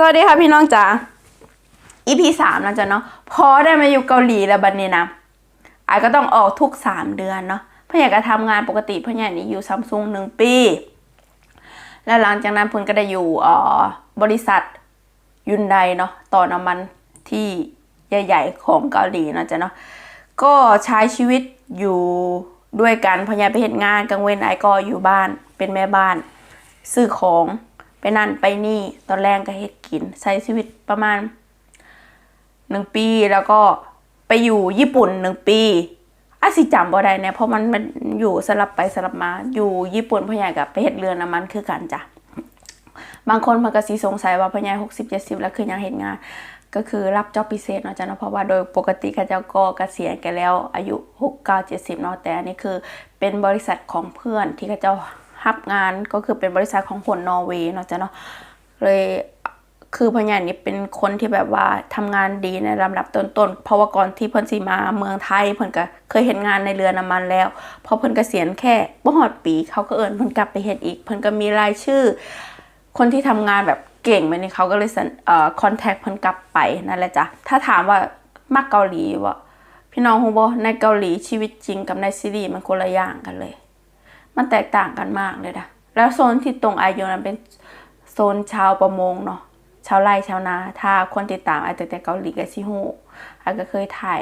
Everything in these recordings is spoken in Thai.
สวัสดีค่ะพี่น้องจ๋า EP สามนะจ๊ะเนาะพอได้มาอยู่เกาหลีแล้วบัดนี้นะไอายก็ต้องออกทุกสามเดือนเนาะเพื่อนอยากจะทำงานปกติเพื่อนอยากนี่อยู่ซัมซุงหนึ่งปี แล้วหลังจากนั้นเพื่อนก็ได้อยู่อ่อบริษัทยุนไดเนาะต่อน้ำมันที่ใหญ่ ๆ ของเกาหลีเนาะจ๊ะเนาะก็ใช้ชีวิตอยู่ด้วยกันพ่อยายไปเห็นงานกลางเว้นไอก็อยู่บ้านเป็นแม่บ้านซื้อของ ไปนั่นไปนี่ตอนแรกก็เฮ็ดกินใช้ชีวิตประมาณหนึ่งปีแล้วก็ไปอยู่ญี่ปุ่นหนึ่งปีอาสิจำบ่ได้เนี่ยเพราะมันมันอยู่สลับไปสลับมา อยู่ญี่ปุ่นพ่อใหญ่กับไปเฮ็ดเรือน้ำมันคือกันจ้ะบางคนมันก็สิสงสัยว่าพ่อใหญ่หกสิบเจ็ดสิบแล้วคือยังเห็นงาน ก็คือรับจอบพิเศษเนาะจ้ะเนาะเพราะว่าโดยปกติเขาเจ้าก็เกษียณกันแล้วอายุหกเก้าเจ็ดสิบเนาะแต่อันนี้คือเป็นบริษัทของเพื่อนที่เขาเจ้า รับงานก็คือเป็นบริษัทของคนนอร์เวย์เนาะจ้ะเนาะเลยคือพ่อใหญ่นี่เป็นคนที่แบบว่าทำงานดีในลำดับต้นๆเพราะว่าก่อนที่เพิ่นสิมาเมืองไทยเพิ่นก็เคยเห็นงานในเรือน้ำมันแล้วพอเพิ่นกเกษียณแค่บ่ฮอดปีเขาก็เอิ้นเพิ่นกลับไปเฮ็ดอีก เพิ่นก็มีรายชื่อ คนที่ทำงานแบบเก่งไปนี่เขาก็เลยเอ่อคอนแทคเพิ่นกลับไปนั่นแหละจ้ะถ้าถามว่ามักเกาหลีวะพี่น้องฮูบ่ในเกาหลีชีวิตจริงกับในซีรีส์มันคนละอย่างกันเลย มันแตกต่างกันมากเลยนะแล้วโซนที่ตรงไอโยนั้นเป็นโซนชาวประมงเนาะชาวไร่ชาวนา ถ้าคนติดตามไอแต่แต่เกาหลีก็สิฮู้ไอก็เคยถ่าย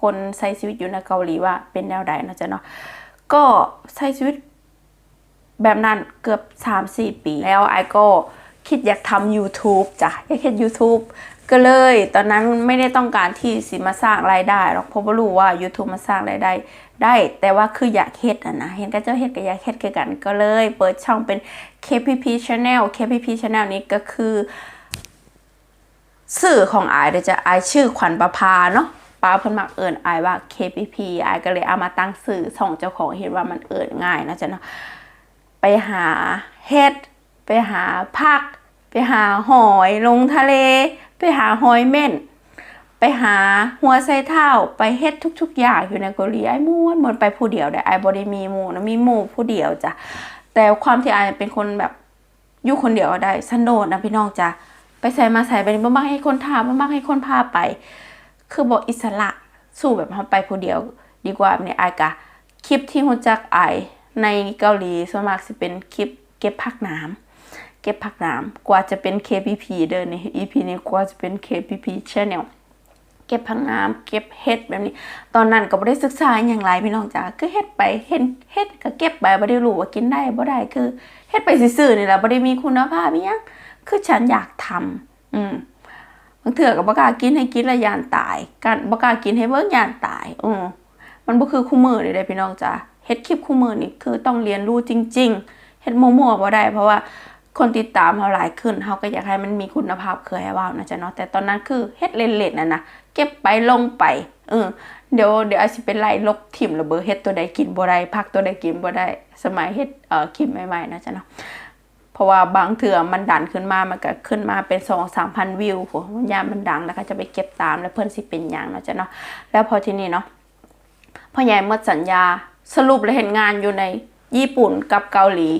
คนใช้ชีวิตอยู่ในเกาหลีว่าเป็นแนวใดนะจ๊ะเนาะก็ใช้ชีวิตแบบนั้นเกือบ 3-4 ปีแล้วไอก็คิดอยากทำ YouTube จ้ะ อยากเห็น YouTube ก็เลยตอนนั้นไม่ได้ต้องการที่สิมาสร้างรายได้หรอกเพราะว่ารู้ว่า YouTube มาสร้างรายได้ได้ แต่ว่าคืออยากเฮ็ดอะนะ เห็นก็เจ้าเฮ็ดก็อยากเฮ็ดคือกันก็เลย เปิดช่องเป็น KPP Channel KPP Channel นี้ก็คือสื่อของอายเดี๋ยวจะอายชื่อขวัญประภาเนาะป้าเพิ่นมักเอิญอายว่า KPP อายก็เลยเอามาตั้งสื่อส่องเจ้าของเห็นว่ามันเอิญง่ายนะจ๊ะเนาะไปหาเห็ด ไปหาผัก ไปหาหอยลงทะเล ไปหาหอยเม่น ไปหาหัวไชเท้าไปเฮ็ดทุก ๆ อย่างอยู่ในเกาหลีไอ้ม่วนหมดไปผู้เดียวได้ไอ้บ่ได้มีหมู่นะมีหมู่ผู้เดียวจ้ะแต่ความที่ไอ้เป็นคนแบบอยู่คนเดียวได้สันโดษนะพี่น้องจ้ะไปใส่มาใส่ไปบ่มักให้คนถามบ่มักให้คนพาไป คือบ่อิสระสู้แบบเฮาไปผู้เดียว ดีกว่าเนี่ยไอ้กะคลิปที่ฮู้จักไอ้ในเกาหลีส่วนมากสิเป็นคลิปเก็บผักน้ำ เก็บผักน้ำกว่าจะเป็น KPP เดินใน EP นี้กว่าจะเป็น KPP Channel เก็บผักน้ำเก็บเห็ดแบบนี้ ตอนนั้นก็บ่ได้ศึกษาอย่างไรพี่น้องจ๋าคือเฮ็ดไปเห็นเฮ็ดก็เก็บไปบ่ได้รู้ว่ากินได้บ่ได้คือเฮ็ดไปซื่อๆนี่แหละบ่ได้มีคุณภาพอีหยังคือฉันอยากทำอืมบางเถื่อก็บ่กล้ากินให้กินและยานตายกันบ่กล้ากินให้เบิ่งยานตายอืมมันบ่คือคู่มือนี่เด้พี่น้องจ๋าเฮ็ดคลิปคู่มือนี่คือต้องเรียนรู้จริง ๆเฮ็ดมั่วๆบ่ได้เพราะว่า คนติดตามเฮาหลายขึ้นเฮาก็อยากให้มันมีคุณภาพเคยให้ว่านะจ๊ะเนาะแต่ตอนนั้นคือเฮ็ดเล่นๆนะนะเก็บไปลงไปเออเดี๋ยวเดี๋ยวอาจสิเป็นไล่ลบถิ่มระเบิดเฮ็ดตัวใดกินบ่ได้ผักตัวใดกินบ่ได้สมัยเฮ็ดเอ่อคลิปใหม่ๆนะจ๊ะเนาะเพราะว่าบางเถื่อมันดันขึ้นมามันก็ขึ้นมาเป็น2-3,000วิวโหมันยามมันดังแล้วก็จะไปเก็บตามแล้วเพิ่นสิเป็นหยังนะจ๊ะเนาะแล้วพอทีนี้เนาะพ่อใหญ่หมดสัญญาสรุปเลยเห็นงานอยู่ในญี่ปุ่นกับเกาหลี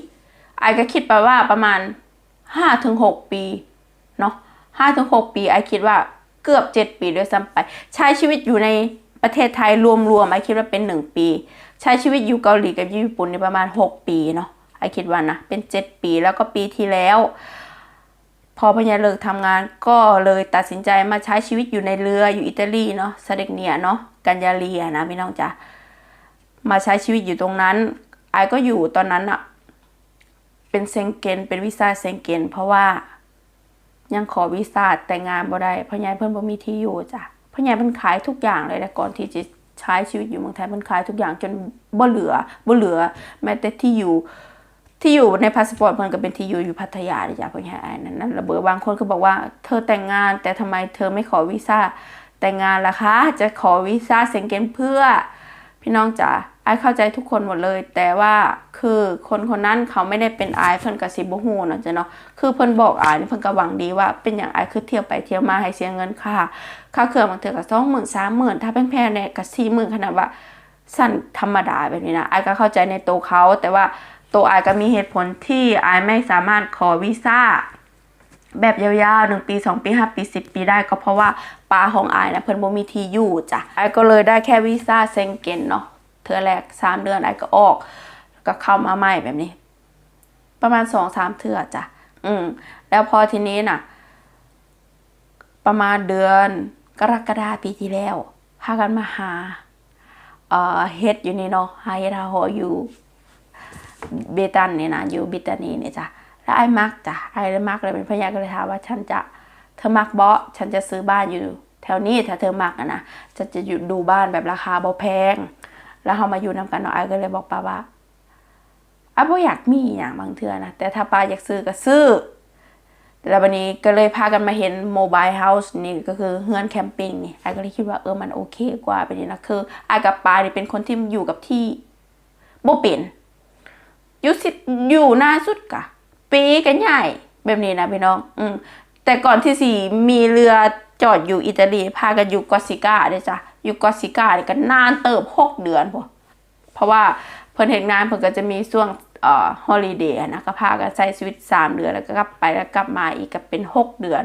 ไอก็คิดไปว่าประมาณห้าถึงหกปีเนาะห้าถึงหกปีไอคิดว่าเกือบเจ็ดปีด้วยซ้ำไป ใช้ชีวิตอยู่ในประเทศไทยรวมๆไอคิดว่าเป็นหนึ่งปี ใช้ชีวิตอยู่เกาหลีกับญี่ปุ่นในประมาณหกปีเนาะไอคิดว่านะเป็นเจ็ดปีแล้วก็ปีที่แล้ว พอพญาเลิกทำงานก็เลยตัดสินใจมาใช้ชีวิตอยู่ในเรืออยู่อิตาลีเนาะสเดกเนียเนาะกัญญาเลียนะพี่น้องจ๋ามาใช้ชีวิตอยู่ตรงนั้นไอก็อยู่ตอนนั้นอะ เป็นเซงเกนเป็นวีซ่าเซงเกนเพราะว่ายังขอวีซ่าแต่งงานบ่ได้เพราะยายเพิ่นบ่มีที่อยู่จ้ะเพราะยายเพิ่นขายทุกอย่างเลยแต่ก่อนที่จะใช้ชีวิตอยู่เมืองไทยเพิ่นขายทุกอย่างจนบ่เหลือบ่เหลือ แม้แต่ที่อยู่ที่อยู่ในพาสปอร์ตมันก็เป็นที่อยู่อยู่พัทยาเลยจ้ะเพื่อนไอ้นั่นนั่นระเบิดบางคนก็บอกว่า เธอแต่งงาน แต่ทำไมเธอไม่ขอวีซ่าแต่งงานล่ะคะ จะขอวีซ่าเซงเกนเพื่อพี่น้องจ๋า ไอเข้าใจทุกคนหมดเลย แต่ว่าคือคนคนนั้นเขาไม่ได้เป็นไอเพิ่นกับซิบฮูนะจ๊ะเนาะคือเพิ่นบอกไอนี่เพิ่นก็หวังดีว่าเป็นอย่างไอคือเที่ยวไปเที่ยวมาให้เสียเงินค่าค่าเครื่องบางเทื่อก็สองหมื่นสามหมื่นถ้าแพงๆเนี่ยก็สี่หมื่นขนาดว่าสั้นธรรมดาแบบนี้นะไอก็เข้าใจในตัวเขา แต่ว่าตัวไอก็มีเหตุผลที่ไอไม่สามารถขอวีซ่าแบบยาวๆหนึ่งปีสองปีห้าปีสิบปีได้ก็เพราะว่าปลาของไอายนะเพิ่นบ่มีที่อยู่จ้ะไอายก็เลยได้แค่วีซ่าเซงเกนเนาะ ทื่อแรกสามเดือนอายก็ออกแล้วก็เข้ามาใหม่แบบนี้ ประมาณสองสามเทื่อจ้ะอืม แล้วพอทีนี้น่ะ ประมาณเดือนกรกฎาปีที่แล้วพากันมาหาเอ่อเฮ็ดอยู่นี่เนาะหาเฮ็ดหาหออยู่เบตันนี่นะอยู่บิตานีเนี่ยจ้ะแล้วไอ้มักจ้ะไอ้เลยมักเลยเป็นพยานก็เลยถามว่าฉันจะเธอมักบ่ฉันจะซื้อบ้านอยู่ แถวนี้ถ้าเธอมักนะจะจะอยู่ดูบ้านแบบราคาเบ่แพง แล้วเขามาอยู่นำกันเนาะไอ้ก็เลยบอกป้าว่าไอ้บ่อยากมีอย่างบางเทื่อนะแต่ถ้าป้าอยากซื้อก็ซื้อแต่วันนี้ก็เลยพากันมาเห็นโมบายเฮาส์นี่ก็คือเฮือนแคมปิ้งนี่ไอ้ก็เลยคิดว่าเออมันโอเคกว่าไปนี่นะคือไอ้กับปานี่เป็นคนที่อยู่กับที่บ่เป็นอยู่สิอยู่หน้าสุดกะปีกันใหญ่แบบนี้นะพี่น้อง อืมแต่ก่อนที่สี่มีเรือจอดอยู่อิตาลี พากันอยู่กอซิก้าเด้อจ้ะ อยู่กอซิก้านี่ยก็นานเติบหกเดือนพอเพราะว่าเพิ่นเฮ็ดงานเพิ่นก็จะมีช่วงเอ่อฮอลิเดย์นะก็พากันใช้ชีวิตสามเดือนแล้วก็กลับไปแล้วกลับมาอีกก็เป็นหกเดือน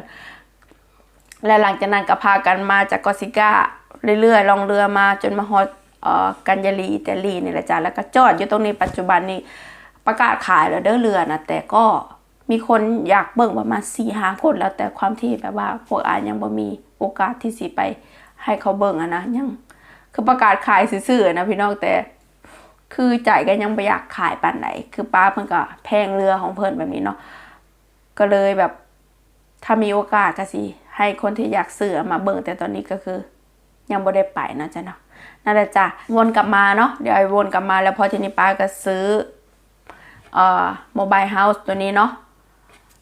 และหลังจากนั้นก็พากันมาจากกอซิกาเรื่อยๆลองเรือมาจนมาฮอดเอ่อกันยาลีอิตาลีนี่แหละจ้ะแล้วก็จอดอยู่ตรงนี้ปัจจุบันนี้ประกาศขายแล้วเด้อเรือนะแต่ก็มีคนอยากเบิ่งประมาณสี่ห้าคนแล้วแต่ความที่แบบว่าพวกอานยังบ่มีโอกาสที่สิไป ให้เขาเบิ่งอะนะยังคือประกาศขายซื่อๆนะพี่น้องแต่ คือใจายก็ยังไม่อยากขายปานไหนคือป้าเพิ่นก็แพงเรือของเพิ่นแบบนี้เนาะก็เลยแบบถ้ามีโอกาสก็สิให้คนที่อยากซื้อมาเบิ่งแต่ตอนนี้ก็คือ ยังบ่ได้ไปนะจ้ะเนาะนั่นแหละจ้ะวนกลับมาเนาะเดี๋ยวไอ้วนกลับมาแล้วพอทีนี้ป้าก็ซื้อเอ่อโมบายเฮาส์ตัวนี้เนาะ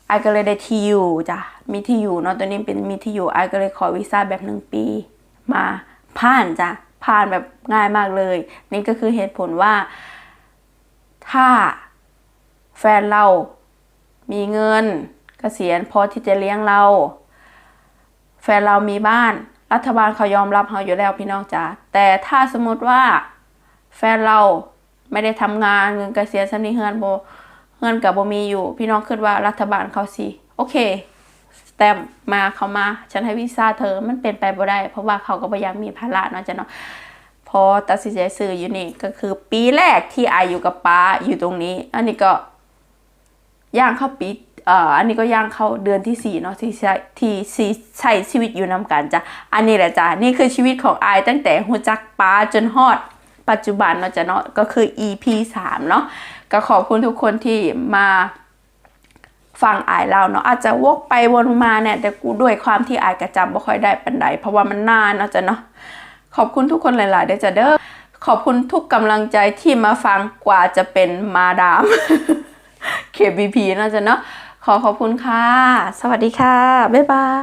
ไอก็เลยได้ที่อยู่จ้ะมีที่อยู่เนาะตัวนี้เป็นมีที่อยู่ไอก็เลยขอวีซ่าแบบหนึ่งปี มาผ่านจ้ะผ่านแบบง่ายมากเลย นี่ก็คือเหตุผลว่า ถ้าแฟนเรามีเงินเกษียณพอที่จะเลี้ยงเรา แฟนเรามีบ้าน รัฐบาลเขายอมรับเราอยู่แล้วพี่น้องจ๋าแต่ถ้าสมมติว่าแฟนเราไม่ได้ทำงานเงินเกษียณสนิเฮือนโบเงินกับโบมีอยู่ พี่น้องคิดว่ารัฐบาลเขาสิโอเค แตมมาเขามา ฉันให้วีซ่าเธอมันเป็นไปบ่ได้ เพราะว่าเขาก็บ่อยากมีภาระเนาะจ้ะเนาะพอตัดสินใจซื้ออยู่นี่ก็คือปีแรกที่อายุกับป้าอยู่ตรงนี้ อันนี้ก็ย่างเข้าปีเอ่ออันนี้ก็ย่างเข้าเดือนที่สี่เนาะที่ใช้ที่ที่ใช้ชีวิตอยู่นำกันจ้ะอันนี้แหละจ้ะนี่คือชีวิตของอายตั้งแต่หัวจักป้าจนฮอด ปัจจุบันเนาะจ้ะเนาะก็คือ EP สามเนาะก็ขอบคุณทุกคนที่มา ฟังอายเราเนาะอาจจะวกไปวนมาเนี่ยแต่กูด้วยความที่อายกระจำบ่ค่อยได้ปันใดเพราะว่ามันนานเนาะจ้ะเนาะขอบคุณทุกคนหลายๆเด้อจ้ะเด้อขอบคุณทุกกำลังใจที่มาฟังกว่าจะเป็นมาดาม KBP เนาะจ้ะเนาะขอขอบคุณค่ะ สวัสดีค่ะ บ๊ายบาย